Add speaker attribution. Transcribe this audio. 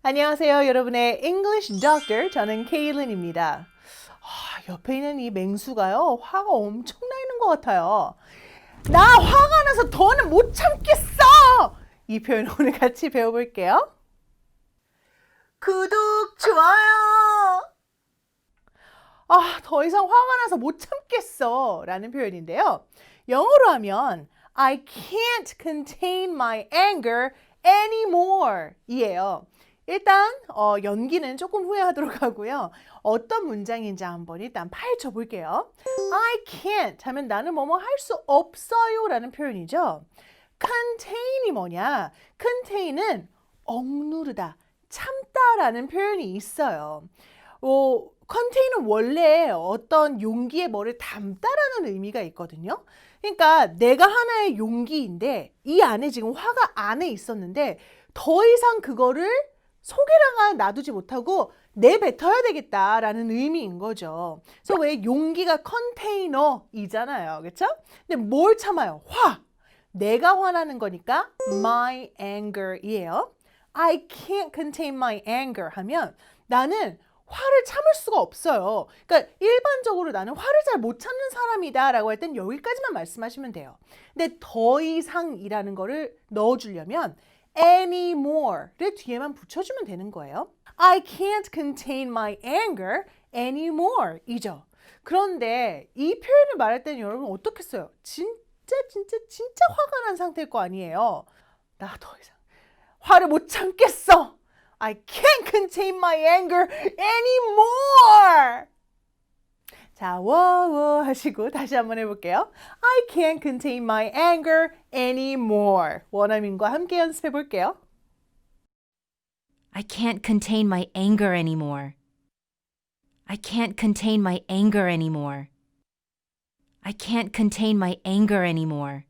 Speaker 1: 안녕하세요, 여러분의 English Doctor. 저는 케일린입니다. 아, 옆에 있는 이 맹수가요, 화가 엄청 나 있는 것 같아요. 나 화가 나서 더는 못 참겠어! 이 표현 오늘 같이 배워볼게요. 구독, 좋아요! 아, 더 이상 화가 나서 못 참겠어. 라는 표현인데요. 영어로 하면 I can't contain my anger anymore 이에요. 일단 어, 연기는 조금 후회하도록 하고요. 어떤 문장인지 한번 일단 파헤쳐 볼게요. I can't 하면 나는 뭐뭐 할 수 없어요 라는 표현이죠. contain이 뭐냐? contain은 억누르다, 참다라는 표현이 있어요. 어, 컨테이는 원래 어떤 용기에 뭐를 담다라는 의미가 있거든요. 그러니까 내가 하나의 용기인데 이 안에 지금 화가 안에 있었는데 더 이상 그거를 속에다가 놔두지 못하고 내뱉어야 되겠다라는 의미인 거죠. 그래서 왜 용기가 컨테이너이잖아요. 그렇죠? 근데 뭘 참아요? 화. 내가 화나는 거니까 my anger이에요. I can't contain my anger 하면 나는 화를 참을 수가 없어요. 그러니까 일반적으로 나는 화를 잘 못 참는 사람이다 라고 할 땐 여기까지만 말씀하시면 돼요. 근데 더 이상이라는 거를 넣어주려면 anymore를 뒤에만 붙여주면 되는 거예요. I can't contain my anger anymore 이죠. 그런데 이 표현을 말할 때는 여러분 어떻겠어요? 진짜 진짜 진짜 화가 난 상태일 거 아니에요. 나 더 이상 화를 못 참겠어. I can't contain my anger anymore. 자, 워워 하시고 다시 한번 해볼게요. I can't contain my anger anymore. 원어민과 함께 연습해 볼게요.
Speaker 2: I can't contain my anger anymore. I can't contain my anger anymore. I can't contain my anger anymore.